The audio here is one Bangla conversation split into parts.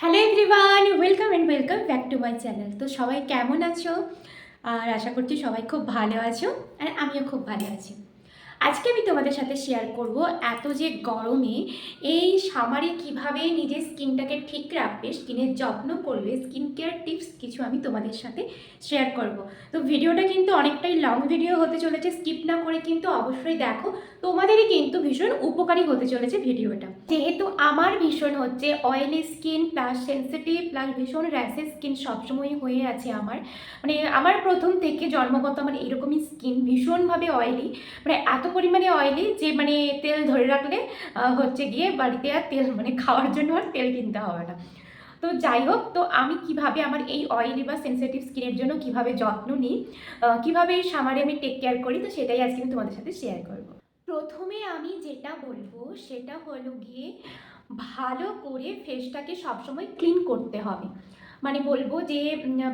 Hello everyone welcome and welcome back to my channel তো সবাই কেমন আছো? আর আশা করছি সবাই খুব ভালো আছো, আর আমিও খুব ভালো আছি। আজকে আমি তোমাদের সাথে শেয়ার করব এত যে গরমে এই সামারে কীভাবে নিজের স্কিনটাকে ঠিক রাখবে স্কিনের যত্ন করবে স্কিন কেয়ার টিপস কিছু আমি তোমাদের সাথে শেয়ার করব। তো ভিডিওটা কিন্তু অনেকটাই লং ভিডিও হতে চলেছে স্কিপ না করে কিন্তু অবশ্যই দেখো, তোমাদেরই কিন্তু ভীষণ উপকারী হতে চলেছে ভিডিওটা। যেহেতু আমার ভীষণ হচ্ছে oily skin plus sensitive plus ভীষণ র্যাশেস স্কিন সবসময় হয়ে আছে আমার। মানে আমার প্রথম থেকে জন্মগত আমার এরকমই স্কিন ভীষণভাবে অয়েলি মানে এত পরিমাণে অয়েলি যে মানে তেল ধরে রাখলে হচ্ছে গিয়ে বাড়িতে আর তেল মানে খাওয়ার জন্য আর তেল কিনতে হবে না। তো যাই হোক, তো আমি কীভাবে আমার এই অয়েলি বা সেন্সিটিভ স্কিনের জন্য কীভাবে যত্ন নিই কীভাবে এই সামারে আমি টেক কেয়ার করি, তো সেটাই আজকে আমি তোমাদের সাথে শেয়ার করব। প্রথমে আমি যেটা বলব, সেটা হলো গিয়ে ভালো করে ফেসটাকে সবসময় ক্লিন করতে হবে। মানে বলব যে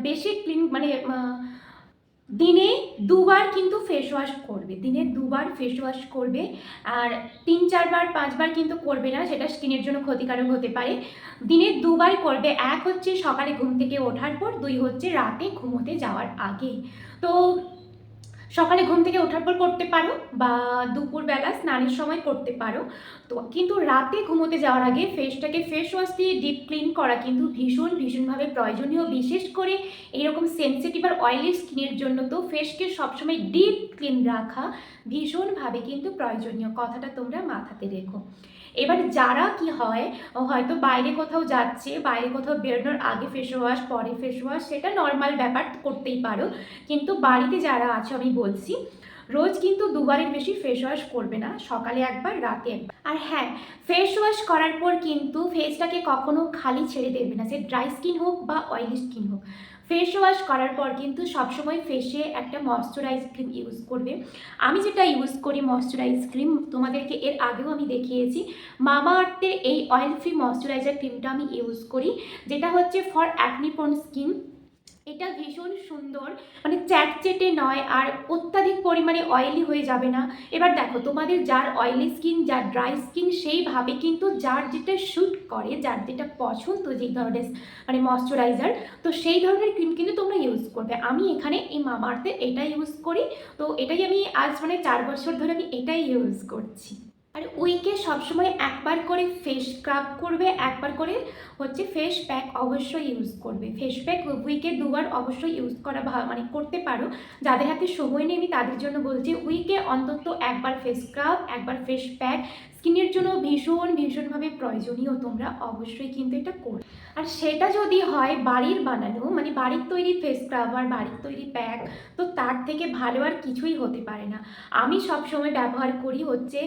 বেশি ক্লিন মানে দিনে দুবার কিন্তু ফেস ওয়াশ করবে, দিনে দুবার ফেস ওয়াশ করবে আর তিন, চারবার, পাঁচবার কিন্তু করবে না, সেটা স্কিনের জন্য ক্ষতিকারক হতে পারে। দিনে দুবার করবে, এক হচ্ছে সকালে ঘুম থেকে ওঠার পর, দুই হচ্ছে রাতে ঘুমোতে যাওয়ার আগে। তো সকালে ঘুম থেকে ওঠার পর করতে পারো বা দুপুরবেলা স্নানের সময় করতে পারো। তো কিন্তু রাতে ঘুমোতে যাওয়ার আগে ফেসটাকে ফেস ওয়াশ দিয়ে ডিপ ক্লিন করা কিন্তু ভীষণ, ভীষণভাবে প্রয়োজনীয়। বিশেষ করে এরকম সেন্সিটিভ আর অয়েলি স্কিনের জন্য তো ফেসকে সবসময় ডিপ ক্লিন রাখা ভীষণভাবে কিন্তু প্রয়োজনীয়। কথাটা তোমরা মাথাতে রেখো। এবার যারা কি হয়, হয়তো বাইরে কোথাও যাচ্ছে, বাইরে কোথাও বেরোনোর আগে ফেস ওয়াশ পরে ফেস ওয়াশ সেটা নর্মাল ব্যাপার করতেই পারো। কিন্তু বাড়িতে যারা আছো আমি বলছি, রোজ কিন্তু দুবারের বেশি ফেস ওয়াশ করবে না, সকালে একবার, রাতে একবার। আর হ্যাঁ ফেস ওয়াশ করার পর কিন্তু ফেসটাকে কখনো খালি ছেড়ে দেবে না, সে ড্রাই স্কিন হোক বা অয়েলি স্কিন হোক। ফেস ওয়াশ করার পর কিন্তু সবসময় ফেসে একটা ময়শ্চারাইজ ক্রিম ইউজ করবে। আমি যেটা ইউজ করি ময়শ্চারাইজ ক্রিম তোমাদেরকে এর আগেও আমি দেখিয়েছি মামা আর্থের এই অয়েল ফ্রি ময়শ্চারাইজার ক্রিমটা আমি ইউজ করি, যেটা হচ্ছে ফর অ্যাকনিপন স্কিন এটা ভীষণ সুন্দর। মানে চ্যাটচেটে নয় আর অত্যাধিক পরিমাণে অয়েলি হয়ে যাবে না। এবার দেখো, তোমাদের যার অয়েলি স্কিন যার ড্রাই স্কিন সেইভাবে কিন্তু যার যেটা শ্যুট করে, যার যেটা পছন্দ যেই ধরনের মানে ময়শ্চারাইজার তো সেই ধরনের ক্রিম কিন্তু তোমরা ইউজ করবে। আমি এখানে এই মামার্থে এটা ইউজ করি। তো এটাই আমি আজ মানে চার বছর ধরে আমি এটাই ইউজ করছি। আর উইকে সবসময় একবার করে ফেস স্ক্রাব করবে, একবার করে হচ্ছে ফেস প্যাক অবশ্যই ইউজ করবে। ফেস প্যাক উইকে দুবার অবশ্যই ইউজ করা মানে করতে পারো। যাদের হাতে সময় নেই, আমি তাদের জন্য বলছি উইকে অন্তত একবার ফেস স্ক্রাব একবার ফেস প্যাক স্কিনের জন্য ভীষণ, ভীষণভাবে প্রয়োজনীয় তোমরা অবশ্যই কিন্তু এটা করবে আর সেটা যদি হয় বাড়ির বানানো মানে বাড়ির তৈরি ফেস স্ক্রাব আর বাড়ির তৈরি প্যাক তো তার থেকে ভালো আর কিছুই হতে পারে না। আমি সবসময় ব্যবহার করি হচ্ছে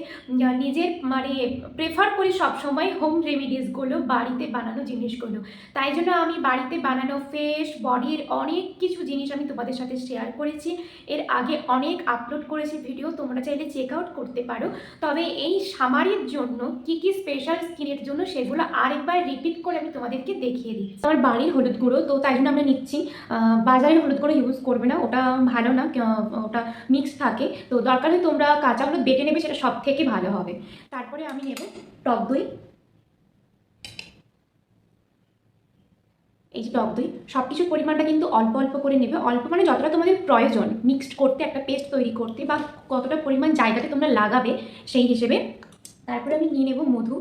নিজের মানে প্রেফার করি সবসময় হোম রেমিডিসগুলো বাড়িতে বানানো জিনিসগুলো। তাই জন্য আমি বাড়িতে বানানো ফেস বডির অনেক কিছু জিনিস আমি তোমাদের সাথে শেয়ার করেছি। এর আগে অনেক আপলোড করেছি ভিডিও তোমরা চাইলে চেক আউট করতে পারো। তবে এই সামারের জন্য কি কি স্পেশাল স্কিনের জন্য সেগুলো আরেকবার রিপিট করে আমি তোমাদেরকে দেখিয়ে দিচ্ছি। আমার বাড়ির হলুদ গুঁড়ো, তো তাই জন্য আমরা নিচ্ছি। বাজারের হলুদ গুঁড়ো ইউজ করবে না, ওটা ভালো না ওটা মিক্স থাকে। তো দরকার হলে তোমরা কাঁচা হলুদ বেটে নেবে, সেটা সব থেকে ভালো হবে। তারপরে আমি নেব টক দই। এই যে টক দই সব কিছুর পরিমাণটা কিন্তু অল্প অল্প করে নেবে। অল্প মানে যতটা তোমাদের প্রয়োজন মিক্সড করতে, একটা পেস্ট তৈরি করতে, বা কতটা পরিমাণ জায়গাতে তোমরা লাগাবে সেই হিসেবে। তারপরে আমি নিয়ে নেব মধু।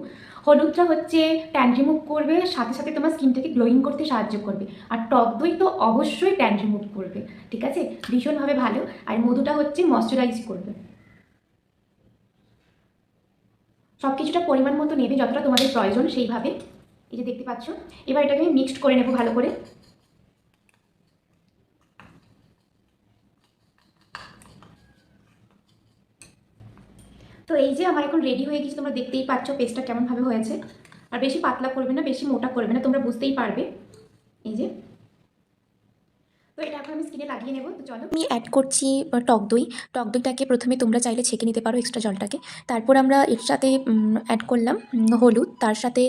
হলুদটা হচ্ছে ট্যান রিমুভ করবে, সাথে সাথে তোমার স্কিনটাকে গ্লোয়িং করতে সাহায্য করবে। আর টক দই তো অবশ্যই ট্যান রিমুভ করবে, ঠিক আছে? ভীষণভাবে ভালো। আর মধুটা হচ্ছে ময়শ্চারাইজ করবে। সব কিছুটা পরিমাণ মতো নেবে যতটা তোমাদের প্রয়োজন সেইভাবে। এই যে দেখতে পাচ্ছ, এবার এটাকে আমি মিক্সড করে নেব ভালো করে। তো এই যে আমার এখন রেডি হয়ে গেছে, তোমরা দেখতেই পাচ্ছ পেস্টটা কেমনভাবে হয়েছে। আর বেশি পাতলা করবে না, বেশি মোটা করবে না, তোমরা বুঝতেই পারবে। এই যে। তো এটা এখন আমি স্কিনে লাগিয়ে নেব, তো চলো। আমি অ্যাড করছি টক দই। টক দইটাকে প্রথমে তোমরা চাইলে ছেঁকে নিতে পারো এক্সট্রা জলটাকে। তারপর আমরা এর সাথে অ্যাড করলাম হলুদ। তার সাথে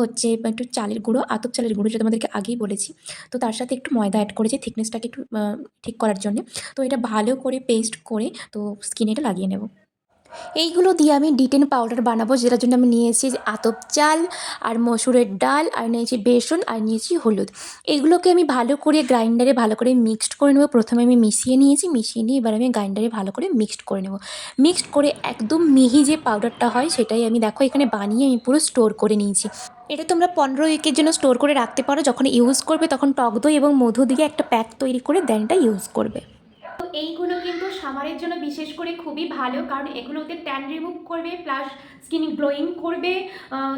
হচ্ছে একটু চালের গুঁড়ো, আতপ চালের গুঁড়ো, যেটা তোমাদেরকে আগেই বলেছি। তো তার সাথে একটু ময়দা অ্যাড করেছি থিকনেসটাকে একটু ঠিক করার জন্য। তো এটা ভালো করে পেস্ট করে, তো স্কিনে এটা লাগিয়ে নেব। এইগুলো দিয়ে আমি ডিটেন পাউডার বানাবো, যেটার জন্য আমি নিয়েছি আতপ চাল, আর মসুরের ডাল, আর নিয়েছি বেসন, আর নিয়েছি হলুদ। এগুলোকে আমি ভালো করে গ্রাইন্ডারে ভালো করে মিক্সড করে নেব। প্রথমে আমি মিশিয়ে নিয়েছি, মিশিয়ে নিয়ে এবার আমি গ্রাইন্ডারে ভালো করে মিক্সড করে নেব। মিক্সড করে একদম মিহি যে পাউডারটা হয়, সেটাই আমি দেখো এখানে বানিয়ে আমি পুরো স্টোর করে নিয়েছি। এটা তোমরা পনেরো উইকের জন্য স্টোর করে রাখতে পারো। যখন ইউজ করবে তখন টক দই এবং মধু দিয়ে একটা প্যাক তৈরি করে দেন এটা ইউজ করবে। এইগুলো কিন্তু সামারের জন্য বিশেষ করে খুবই ভালো, কারণ এগুলোতে ট্যান রিমুভ করবে প্লাস স্কিন গ্লোয়িং করবে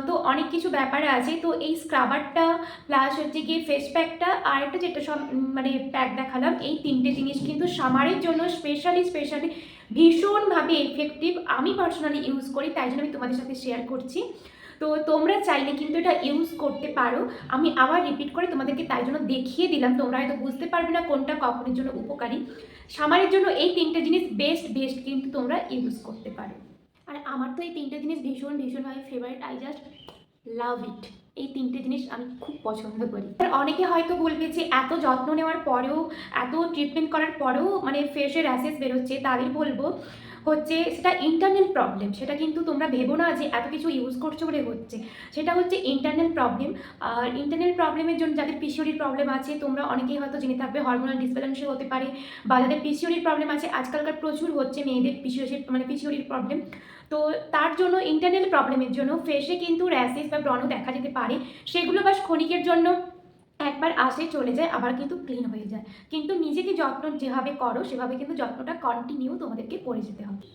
তো অনেক কিছু ব্যাপার আছে। তো এই স্ক্রাবারটা প্লাস হচ্ছে গিয়ে ফেস প্যাকটা আর একটা যেটা সব মানে প্যাক দেখালাম, এই তিনটে জিনিস কিন্তু সামারের জন্য স্পেশালি স্পেশালি ভীষণভাবে এফেক্টিভ আমি পার্সোনালি ইউজ করি, তাই জন্য আমি তোমাদের সাথে শেয়ার করছি। তো তোমরা চাইলে কিন্তু এটা ইউজ করতে পারো। আমি আবার রিপিট করে তোমাদেরকে তাই জন্য দেখিয়ে দিলাম, তোমরা হয়তো বুঝতে পারবে না কোনটা কখনের জন্য উপকারী। সামারের জন্য এই তিনটে জিনিস বেস্ট বেস্ট কিন্তু তোমরা ইউজ করতে পারো। আর আমার তো এই তিনটে জিনিস ভীষণ ভীষণভাবে favourite I just love it এই তিনটে জিনিস আমি খুব পছন্দ করি। আর অনেকে হয়তো বলবে যে এত যত্ন নেওয়ার পরেও, এত ট্রিটমেন্ট করার পরেও মানে ফেসের র্যাসেস বেরোচ্ছে, তাদের বলব হচ্ছে সেটা ইন্টারনাল প্রবলেম সেটা কিন্তু তোমরা ভেবো না যে এত কিছু ইউজ করছ বলে হচ্ছে। সেটা হচ্ছে ইন্টারনাল প্রবলেম আর ইন্টারনাল প্রবলেমের জন্য যাদের পিসিওডির প্রবলেম আছে, তোমরা অনেকেই হয়তো জেনে থাকবে হরমোনাল ডিসব্যালেন্সে হতে পারে বা যাদের পিসিওডির প্রবলেম আছে, আজকালকার প্রচুর হচ্ছে মেয়েদের পিসিওসির মানে পিসিওডির প্রবলেম তো তার জন্য ইন্টারনাল প্রবলেমের জন্য ফেসে কিন্তু র্যাসেস বা ব্রণ দেখা যেতে পারে। সেগুলো বাস ক্ষণিকের জন্য একবার আসে, চলে যায়, আবার কিন্তু ক্লিন হয়ে যায়। কিন্তু নিজেকে যত্ন যেভাবে করো, সেভাবে কিন্তু যত্নটা কন্টিনিউ তোমাদেরকে করে যেতে হবে।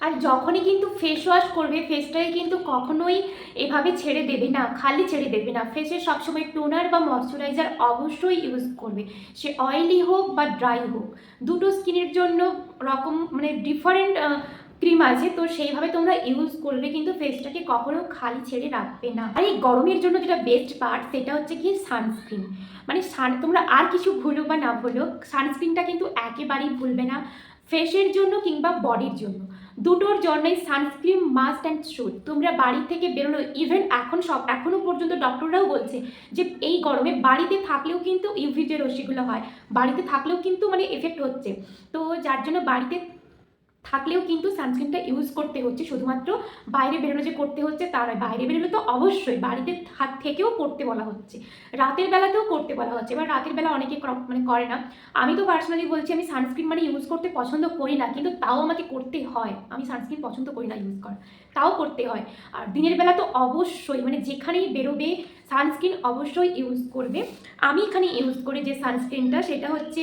আর যখনই কিন্তু ফেস ওয়াশ করবে ফেসটাকে কিন্তু কখনোই এভাবে ছেড়ে দেবে না, খালি ছেড়ে দেবে না। ফেসে সবসময় টোনার বা ময়শ্চারাইজার অবশ্যই ইউজ করবে। সে অয়েলি হোক বা ড্রাই হোক, দুটো স্কিনের জন্য রকম মানে ডিফারেন্ট ক্রিম আছে, তো সেইভাবে তোমরা ইউজ করবে, কিন্তু ফেসটাকে কখনো খালি ছেড়ে রাখবে না। আর এই গরমের জন্য যেটা বেস্ট পার্ট সেটা হচ্ছে কি সানস্ক্রিন মানে সান তোমরা আর কিছু ভুলো বা না ভুলো সানস্ক্রিনটা কিন্তু একেবারেই ভুলবে না। ফেসের জন্য কিংবা বডির জন্য। দুটোর জন্যই সানস্ক্রিন মাস্ট অ্যান্ড শুড তোমরা বাড়ি থেকে বেরোনো ইভেন এখন সব এখনও পর্যন্ত ডক্টররাও বলছে যে এই গরমে বাড়িতে থাকলেও কিন্তু ইউভি যে রশ্মিগুলো হয়। বাড়িতে থাকলেও কিন্তু মানে এফেক্ট হচ্ছে। তো যার জন্য বাড়িতে থাকলেও কিন্তু সানস্ক্রিনটা ইউজ করতে হচ্ছে। শুধুমাত্র বাইরে বেরোনো যে করতে হচ্ছে তা নয়, বাইরে বেরোলে তো অবশ্যই বাড়িতে হাত থেকেও করতে বলা হচ্ছে। রাতের বেলাতেও করতে বলা হচ্ছে। এবার রাতের বেলা অনেকে মানে করে না। আমি তো পার্সোনালি বলছি, আমি সানস্ক্রিন মানে ইউজ করতে পছন্দ করি না, কিন্তু তাও আমাকে করতে হয়। আমি সানস্ক্রিন পছন্দ করি না ইউজ করা। তাও করতে হয়। আর দিনের বেলা তো অবশ্যই মানে যেখানেই বেরোবে সানস্ক্রিন অবশ্যই ইউজ করবে। আমি এখানে ইউজ করি যে সানস্ক্রিনটা সেটা হচ্ছে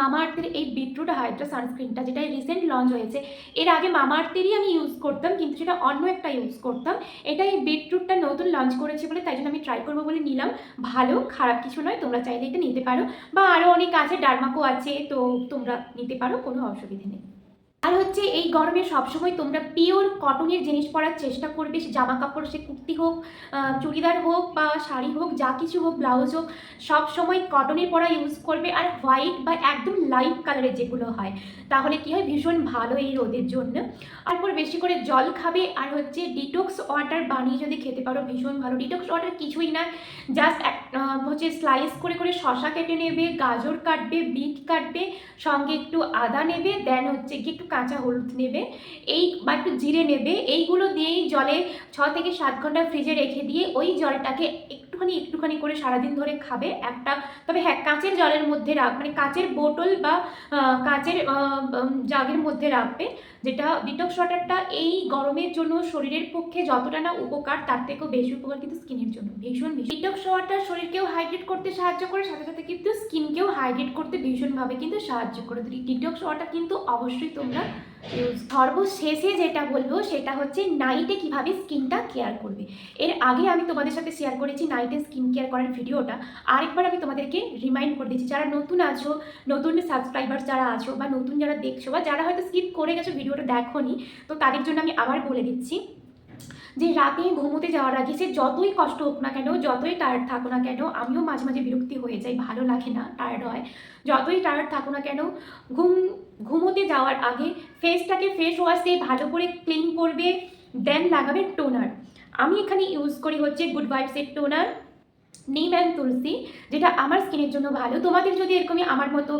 মামা আর্থের এই বিটরুট হাইড্রা সানস্ক্রিনটা যেটা রিসেন্ট লঞ্চ হয়েছে, এর আগে মামা আর্থেরই আমি ইউজ করতাম, কিন্তু সেটা অন্য একটা ইউজ করতাম। এটা এই বিটরুটটা নতুন লঞ্চ করেছে বলে তাই জন্য আমি ট্রাই করব বলে নিলাম। ভালো, খারাপ কিছু নয়, তোমরা চাইলে এটা নিতে পারো। বা আরও অনেক আছে, ডার্মাকো আছে, তো তোমরা নিতে পারো, কোনো অসুবিধে নেই। আর হচ্ছে এই গরমে সবসময় তোমরা পিওর কটনের জিনিস পরার চেষ্টা করবে, সে জামা কাপড় সে কুর্তি হোক চুড়িদার হোক বা শাড়ি হোক, যা কিছু হোক ব্লাউজ হোক, সবসময় কটনের পরা ইউজ করবে আর হোয়াইট বা একদম লাইট কালারের যেগুলো হয়, তাহলে কি হয়? ভীষণ ভালো এই রোদের জন্য। তারপর বেশি করে জল খাবে আর হচ্ছে ডিটক্স ওয়াটার বানিয়ে যদি খেতে পারো, ভীষণ ভালো। ডিটক্স ওয়াটার কিছুই না জাস্ট এক হচ্ছে স্লাইস করে করে শশা কেটে নেবে, গাজর কাটবে, বিট কাটবে, সঙ্গে একটু আদা নেবে দেন হচ্ছে কি একটু কাঁচা হলুদ নেবে, এই বা একটু জিরে নেবে, এইগুলো দিয়েই জলে ছ থেকে সাত ঘণ্টা ফ্রিজে রেখে দিয়ে ওই জলটাকে একটুখানি একটুখানি করে সারাদিন ধরে খাবে একটা, তবে হ্যাঁ কাঁচের জলের মধ্যে রাখ মানে কাঁচের বোতল বা কাঁচের জাগের মধ্যে রাখবে, যেটা ডিটক্স ওয়াটারটা এই গরমের জন্য শরীরের পক্ষে যতটা না উপকার, তার থেকেও বেশি উপকার কিন্তু স্কিনের জন্য, ভীষণ ভীষণ। ডিটক্স ওয়াটার শরীরকেও হাইড্রেট করতে সাহায্য করে, সাথে সাথে কিন্তু স্কিনকেও হাইড্রেট করতে ভীষণভাবে কিন্তু সাহায্য করে ডিটক্স ওয়াটার কিন্তু অবশ্যই তোমরা ইউজ সর্বশেষে যেটা বলব সেটা হচ্ছে নাইটে কীভাবে স্কিনটা কেয়ার করবে। এর আগে আমি তোমাদের সাথে শেয়ার করেছি নাইটে স্কিন কেয়ার করার ভিডিওটা। আরেকবার আমি তোমাদেরকে রিমাইন্ড করে দিচ্ছি, যারা নতুন আছো, নতুন সাবস্ক্রাইবার যারা আছো বা নতুন যারা দেখছ বা যারা হয়তো স্কিপ করে গেছো ভিডিওটা দেখোনি, তো তাদের জন্য আমি আবার বলে দিচ্ছি। যে রাতে ঘুমোতে যাওয়ার আগে সে যতই কষ্ট হোক না কেন, যতই টায়ার্ড থাকো না কেন, আমিও মাঝে মাঝে বিরক্তি হয়ে যাই, ভালো লাগে না টায়ার্ড হয়। যতই টায়ার্ড থাকো না কেন, ঘুম, ঘুমোতে যাওয়ার আগে ফেসটাকে ফেস ওয়াশ দিয়ে ভালো করে ক্লিন করবে দেন লাগাবে টোনার আমি এখানে ইউজ করি হচ্ছে গুড ভাইবসের টোনার নিম অ্যান্ড তুলসী, যেটা আমার স্কিনের জন্য ভালো। তোমাদের যদি এরকমই আমার মতো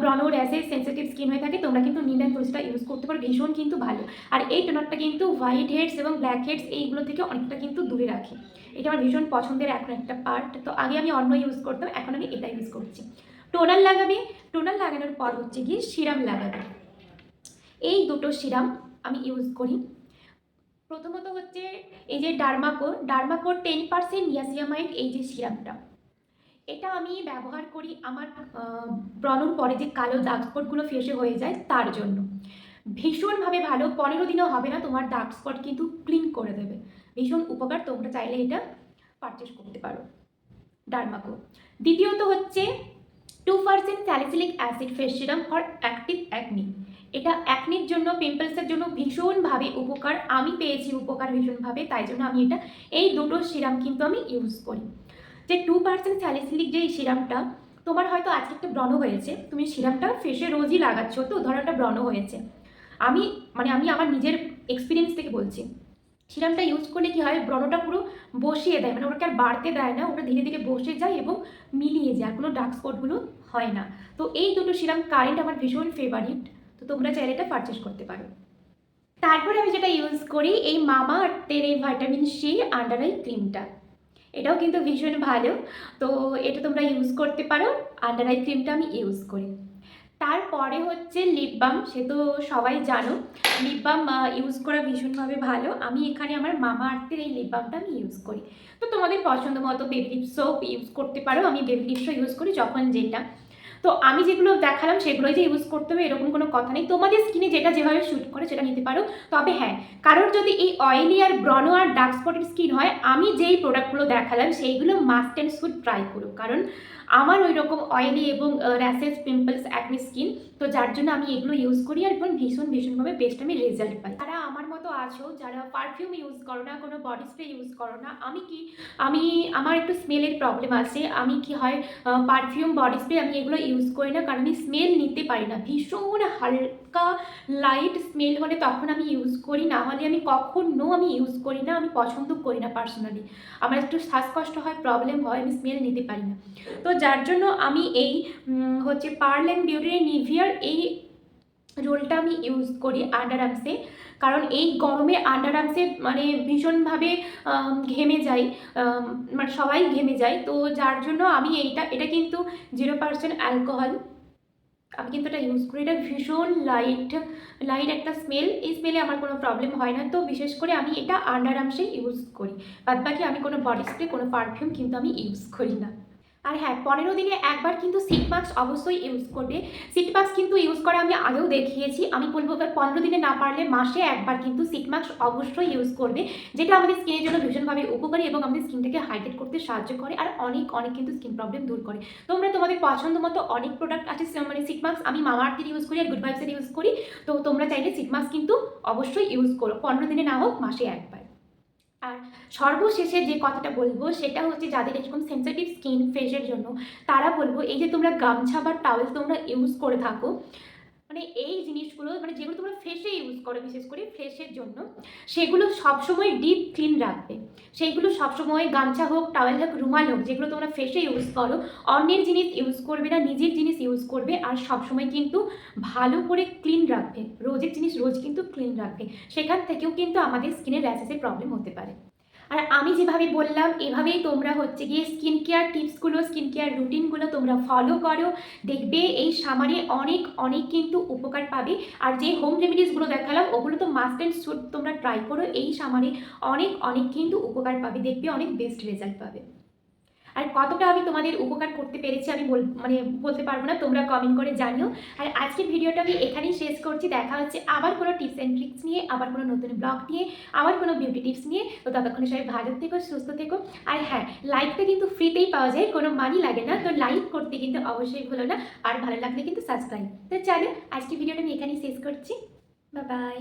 ব্রণ র্যাসেস সেন্সিটিভ স্কিন হয়ে থাকে, তোমরা কিন্তু নিম অ্যান্ড তুলসীটা ইউজ করতে পারো। ভীষণ কিন্তু ভালো। আর এই টোনারটা কিন্তু হোয়াইট হেডস এবং ব্ল্যাক হেডস এইগুলো থেকে অনেকটা কিন্তু দূরে রাখে। এটা আমার ভীষণ পছন্দের এখন একটা পার্ট তো আগে আমি অন্য ইউজ করতাম, এখন আমি এটা ইউজ করছি। টোনার লাগাবে। টোনার লাগানোর পর হচ্ছে গিয়ে সিরাম লাগাবে। এই দুটো সিরাম আমি ইউজ করি। প্রথমত হচ্ছে এই যে ডার্মাকো ডার্মাকোর টেন পার্সেন্ট নিয়াসিয়ামাইড এই যে সিরামটা, এটা আমি ব্যবহার করি আমার ব্রণর পরে যে কালো দাগ স্পটগুলো ফেসে হয়ে যায় তার জন্য। ভীষণভাবে ভালো, পনেরো দিনও হবে না তোমার ডার্ক স্পট, কিন্তু ক্লিন করে দেবে। ভীষণ উপকার, তোমরা চাইলে এটা পারচেস করতে পারো ডার্মাকো। দ্বিতীয়ত হচ্ছে two percent salicylic acid face serum for active acne এটা অ্যাকনির জন্য পিম্পলসের জন্য ভীষণভাবে উপকার। আমি পেয়েছি উপকার ভীষণভাবে, তাই জন্য আমি এটা, এই দুটো সিরাম কিন্তু আমি ইউজ করি। যে টু পার্সেন্ট স্যালিসিলিক যে সিরামটা তোমার হয়তো আজকে একটা ব্রণ হয়েছে, তুমি সিরামটা ফেসে রোজই লাগাচ্ছ, তো ধরো একটা ব্রণ হয়েছে। আমি মানে আমি আমার নিজের এক্সপিরিয়েন্স থেকে বলছি। সিরামটা ইউজ করলে কি হয়, ব্রণটা পুরো বসিয়ে দেয় মানে ওটাকে আর বাড়তে দেয় না, ওটা ধীরে ধীরে বসে যায় এবং মিলিয়ে যায়, কোনো ডার্ক স্পটগুলো হয় না। তো এই দুটো সিরাম কারেন্ট আমার ভীষণ ফেভারিট তো তোমরা চাইলে এটা পারচেস করতে পারো। তারপরে আমি যেটা ইউজ করি, এই মামা আর্থের এই ভাইটামিন সি আন্ডার আই ক্রিমটা এটাও কিন্তু ভীষণ ভালো। তো এটা তোমরা ইউজ করতে পারো আন্ডার আই ক্রিমটা আমি ইউজ করি। তারপরে হচ্ছে লিপ বাম সে তো সবাই জানো। লিপ বাম ইউজ করা ভীষণভাবে ভালো। আমি এখানে আমার মামা আর্থের এই লিপ বামটা আমি ইউজ করি। তো তোমাদের পছন্দ মতো বেবি লিপ সোপ ইউজ করতে পারো। আমি বেবি লিপসও ইউজ করি যখন যেটা। তো আমি যেগুলো দেখালাম সেগুলোই যে ইউজ করতে হবে, এরকম কোনো কথা নেই। তোমাদের স্কিনে যেটা যেভাবে শ্যুট করে সেটা নিতে পারো। তবে হ্যাঁ কারোর যদি এই অয়েলি আর ব্রনো আর ডার্ক স্পটের স্কিন হয়, আমি যেই প্রোডাক্টগুলো দেখালাম সেইগুলো মাস্ট অ্যান্ড শুড ট্রাই করো কারণ আমার ওই রকম অয়েলি এবং র্যাসেস পিম্পলস অ্যাকনি স্কিন তো যার জন্য আমি এগুলো ইউজ করি আর এবং ভীষণ, ভীষণভাবে বেস্ট আমি রেজাল্ট পাই। যারা আমার মতো আছো, যারা পারফিউম ইউজ করো না, কোনো বডি স্প্রে ইউজ করো না, আমি কি, আমি, আমার একটু স্মেলের প্রবলেম আছে। আমি কি হয় পারফিউম বডি স্প্রে আমি এগুলো ইউজ করি না, কারণ আমি স্মেল নিতে পারি না। ভীষণ হালকা লাইট স্মেল হলে তখন আমি ইউজ করি, না হলে আমি কখনো আমি ইউজ করি না, আমি পছন্দ করি না পার্সোনালি আমার একটু শ্বাসকষ্ট হয় প্রবলেম হয়, আমি স্মেল নিতে পারি না। তো যার জন্য আমি এই হচ্ছে পার্ল অ্যান্ড বিউটির নিভিয়ার এই রোলটা আমি ইউজ করি আন্ডার আর্মসে কারণ এই গরমে আন্ডার আর্মসে মানে ভীষণভাবে ঘেমে যাই মানে সবাই ঘেমে যায়। তো যার জন্য আমি এইটা, এটা কিন্তু জিরো পার্সেন্ট অ্যালকোহল আমি কিন্তু এটা ইউজ করি। এটা ভীষণ লাইট লাইট একটা স্মেল এই স্মেলে আমার কোনো প্রবলেম হয় না। তো বিশেষ করে আমি এটা আন্ডার আর্মসে ইউজ করি। বাদ বাকি আমি কোনো বডি স্প্রে কোনো পারফিউম কিন্তু আমি ইউজ করি না। আর হ্যাঁ পনেরো দিনে একবার কিন্তু সিট মাস্ক অবশ্যই ইউজ করবে। সিট মাস্ক কিন্তু ইউজ করা আমি আগেও দেখিয়েছি। আমি বলব এবার পনেরো দিনে না পারলে মাসে একবার কিন্তু সিট মাস্ক অবশ্যই ইউজ করবে, যেটা আমাদের স্কিনের জন্য ভীষণভাবে উপকারী এবং আমাদের স্কিনটাকে হাইড্রেট করতে সাহায্য করে আর অনেক অনেক কিন্তু স্কিন প্রবলেম দূর করে। তোমরা তোমাদের পছন্দ মতো অনেক প্রোডাক্ট আছে মানে সিট মাস্ক আমি মামা আর্থের ইউজ করি আর গুড ভাইবসের ইউজ করি। তো তোমরা চাইলে সিট মাস্ক কিন্তু অবশ্যই ইউজ করো, পনেরো দিনে না হোক মাসে একবার। আর সর্বশেষে যে কথাটা বলব, সেটা হচ্ছে যাদের এরকম সেন্সিটিভ স্কিন ফেসের জন্য, তারা বলব, এই যে তোমরা গামছা বা টাওয়েল তোমরা ইউজ করে থাকো মানে এই জিনিসগুলো মানে যেগুলো তোমরা ফেসে ইউজ করো, বিশেষ করে ফেসের জন্য, সেগুলো সবসময় ডিপ ক্লিন রাখবে। সেইগুলো সবসময় গামছা হোক টাওয়েল হোক, রুমাল হোক, যেগুলো তোমরা ফেসে ইউজ করো, অন্যের জিনিস ইউজ করবে না, নিজের জিনিস ইউজ করবে, আর সবসময় কিন্তু ভালো করে ক্লিন রাখবে। রোজের জিনিস রোজ কিন্তু ক্লিন রাখবে। সেখান থেকেও কিন্তু আমাদের স্কিনের র্যাশেসের প্রবলেম হতে পারে। আর আমি যেভাবে বললাম, এভাবেই তোমরা হচ্ছে গিয়ে স্কিন কেয়ার টিপসগুলো স্কিন কেয়ার রুটিনগুলো তোমরা ফলো করো। দেখবে এই সামানে অনেক অনেক কিন্তু উপকার পাবে। আর যে হোম রেমিডিসগুলো দেখালাম, ওগুলো তো মাস্ট অ্যান্ড শুড তোমরা ট্রাই করো। এই সামানে অনেক অনেক কিন্তু উপকার পাবে। দেখবে অনেক বেস্ট রেজাল্ট পাবে। আর কতটা আমি তোমাদের উপকার করতে পেরেছি আমি বল মানে বলতে পারব না, তোমরা কমেন্ট করে জানিও। আর আজকের ভিডিওটা আমি এখানেই শেষ করছি, দেখা হচ্ছে আবার কোনো টিপস অ্যান্ড ট্রিক্স নিয়ে, আবার কোনো নতুন ব্লগ নিয়ে, আবার কোনো বিউটি টিপস নিয়ে। তো ততক্ষণে সবাই ভালো থেকো, সুস্থ থেকো। আর হ্যাঁ লাইকটা কিন্তু ফ্রিতেই পাওয়া যায়, কোনো মানি লাগে না। তো লাইক করতে কিন্তু অবশ্যই ভুলো না, আর ভালো লাগলে কিন্তু সাবস্ক্রাইব তো চলো আজকে ভিডিওটা আমি এখানেই শেষ করছি। Bye bye